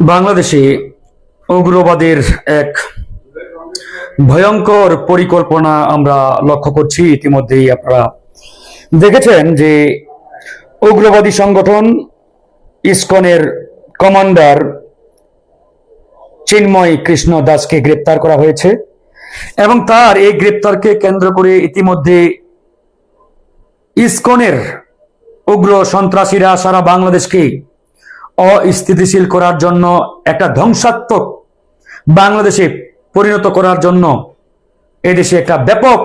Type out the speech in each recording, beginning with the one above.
বাংলাদেশে উগ্রবাদের এক ভয়ঙ্কর পরিকল্পনা আমরা লক্ষ্য করছি। ইতিমধ্যেই আপনারা দেখেছেন যে উগ্রবাদী সংগঠন ইসকনের কমান্ডার চিন্ময় কৃষ্ণ দাসকে গ্রেপ্তার করা হয়েছে এবং তার এই গ্রেপ্তারকে কেন্দ্র করে ইতিমধ্যে ইসকনের উগ্র সন্ত্রাসীরা সারা বাংলাদেশকে অস্থিতিশীল করার জন্য, একটা ধ্বংসাত্মক বাংলাদেশে পরিণত করার জন্য এদেশে একটা ব্যাপক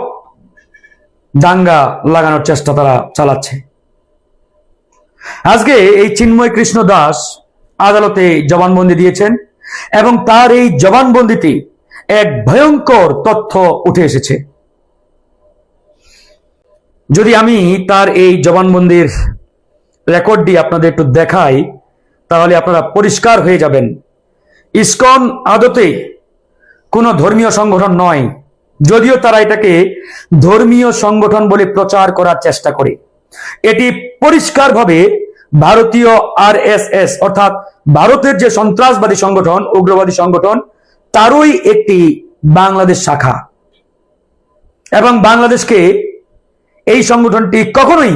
দাঙ্গা লাগানোর চেষ্টা তারা চালাচ্ছে। আজকে এই চিন্ময় কৃষ্ণ দাস আদালতে জবানবন্দি দিয়েছেন এবং তার এই জবানবন্দিতে এক ভয়ঙ্কর তথ্য উঠে এসেছে। যদি আমি তার এই জবানবন্দির রেকর্ডটি আপনাদের একটু দেখাই তাহলে আপনারা পরিষ্কার হয়ে যাবেন। ইসকন আদতে কোনো ধর্মীয় সংগঠন নয়, যদিও তারা এটাকে ধর্মীয় সংগঠন বলে প্রচার করার চেষ্টা করে। এটি পরিষ্কারভাবে ভারতীয় আর অর্থাৎ ভারতের যে সন্ত্রাসবাদী সংগঠন, উগ্রবাদী সংগঠন, তারই একটি বাংলাদেশ শাখা। এবং বাংলাদেশকে এই সংগঠনটি কখনোই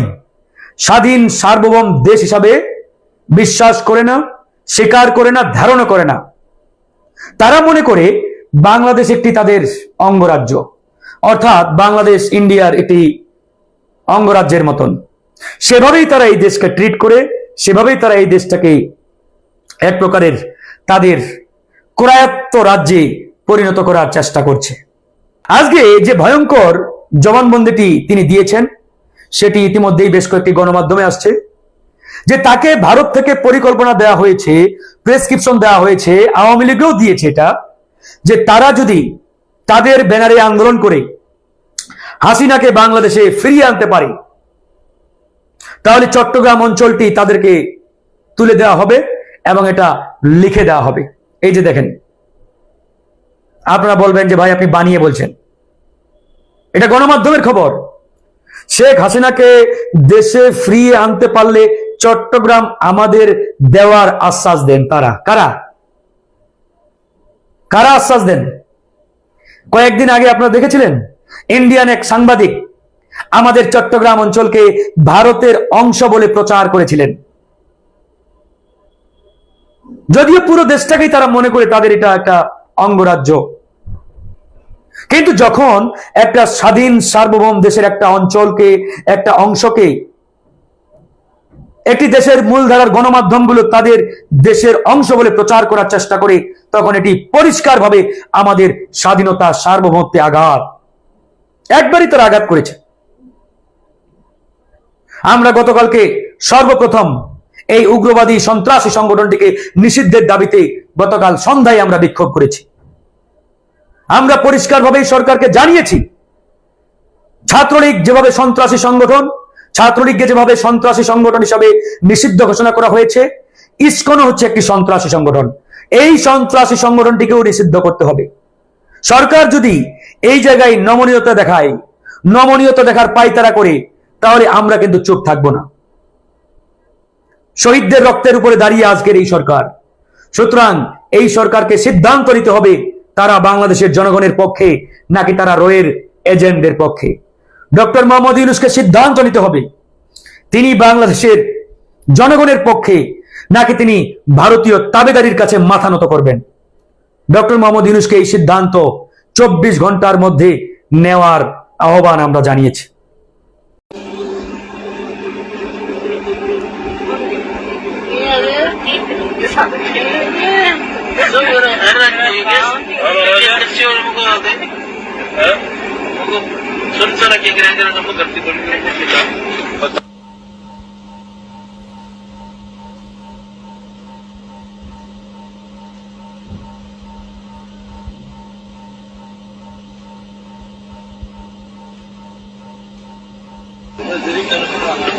স্বাধীন সার্বভৌম দেশ হিসাবে বিশ্বাস করে না, স্বীকার করে না, ধারণা করে না। তারা মনে করে বাংলাদেশ একটি তাদের অঙ্গরাজ্য। অর্থাৎ বাংলাদেশ ইন্ডিয়ার একটি অঙ্গরাজ্যের মতন। সেভাবেই তারা এই দেশকে ট্রিট করে, সেভাবেই তারা এই দেশটাকে এক প্রকারের তাদের ক্রায়ত্ত রাজ্যে পরিণত করার চেষ্টা করছে। আজকে যে ভয়ঙ্কর জবানবন্দিটি তিনি দিয়েছেন, সেটি ইতিমধ্যেই বেশ কয়েকটি গণমাধ্যমে আসছে। যে তাকে ভারত থেকে পরিকল্পনা দেওয়া হয়েছে প্রেসক্রিপশন দেওয়া হয়েছে, আওয়ামী লীগেও দিয়েছে এটা, যে তারা যদি তাদের ব্যানারে আন্দোলন করে, হাসিনাকে বাংলাদেশে ফিরিয়ে আনতে পারে, তাহলে চট্টগ্রাম অঞ্চলটি তাদেরকে তুলে দেওয়া হবে এবং এটা লিখে দেওয়া হবে। এই যে দেখেন, আপনারা বলবেন যে ভাই আপনি বানিয়ে বলছেন। এটা গণমাধ্যমের খবর। শেখ হাসিনাকে দেশে ফিরিয়ে আনতে পারলে চট্টগ্রাম আমাদের দেওয়ার আশ্বাস দেন তারা কারা? কারা আশ্বাস দেন? কয়েকদিন আগে আপনারা দেখেছিলেন ইন্ডিয়ান এক সাংবাদিক আমাদের চট্টগ্রাম অঞ্চলকে ভারতের অংশ বলে প্রচার করেছিলেন। যদিও পুরো দেশটাকেই তারা মনে করে তাদের এটা একটা অঙ্গরাজ্য। কিন্তু যখন একটা স্বাধীন সার্বভৌম দেশের একটা অঞ্চলকে, একটা অংশকে একটি দেশের মূলধারার গণমাধ্যমগুলো তাদের দেশের অংশ বলে প্রচার করার চেষ্টা করে, তখন এটি পরিষ্কারভাবে আমাদের স্বাধীনতা সার্বভৌমত্বে আঘাত। একবারই তারা আঘাত করেছে। আমরা গতকালকে সর্বপ্রথম এই উগ্রবাদী সন্ত্রাসী সংগঠনটিকে নিষিদ্ধের দাবিতে গতকাল সন্ধ্যায় আমরা বিক্ষোভ করেছি। আমরা পরিষ্কারভাবে সরকারকে জানিয়েছি, ছাত্রলীগ যেভাবে সন্ত্রাসী সংগঠন ছাত্রলীগকে যেভাবে সন্ত্রাসী সংগঠন হিসাবে নিষিদ্ধ ঘোষণা করা হয়েছে, ইস্কনও হচ্ছে একটি সন্ত্রাসী সংগঠন। এই সন্ত্রাসী সংগঠনটিকেও নিষিদ্ধ করতে হবে। সরকার যদি এই জায়গায় নমনীয়তা দেখায়, নমনীয়তা দেখার পাইতারা করে, তাহলে আমরা কিন্তু চুপ থাকব না। শহীদদের রক্তের উপরে দাঁড়িয়ে আজকের এই সরকার। সুতরাং এই সরকারকে সিদ্ধান্ত নিতে হবে, তারা বাংলাদেশের জনগণের পক্ষে, নাকি তারা রয়ের এজেন্টদের পক্ষে। ডক্টর মোহাম্মদ ইউনুসকে সিদ্ধান্ত নিতে হবে। তিনি বাংলাদেশের জনগণের পক্ষে নাকি তিনি ভারতীয় তাবেদারির কাছে মাথা নত করবেন? ডক্টর মোহাম্মদ ইউনুসকে এই সিদ্ধান্ত চব্বিশ ঘণ্টার মধ্যে নেওয়ার আহ্বান আমরা জানিয়েছি। ಸ್ವಲ್ಪರಕ್ಕೆ ಗ್ರಾಹಕರನ್ನು ಕರೆಸಿಕೊಂಡಿಲ್ಲ ಜರಿ ಕರೆಸಿಕೊಂಡು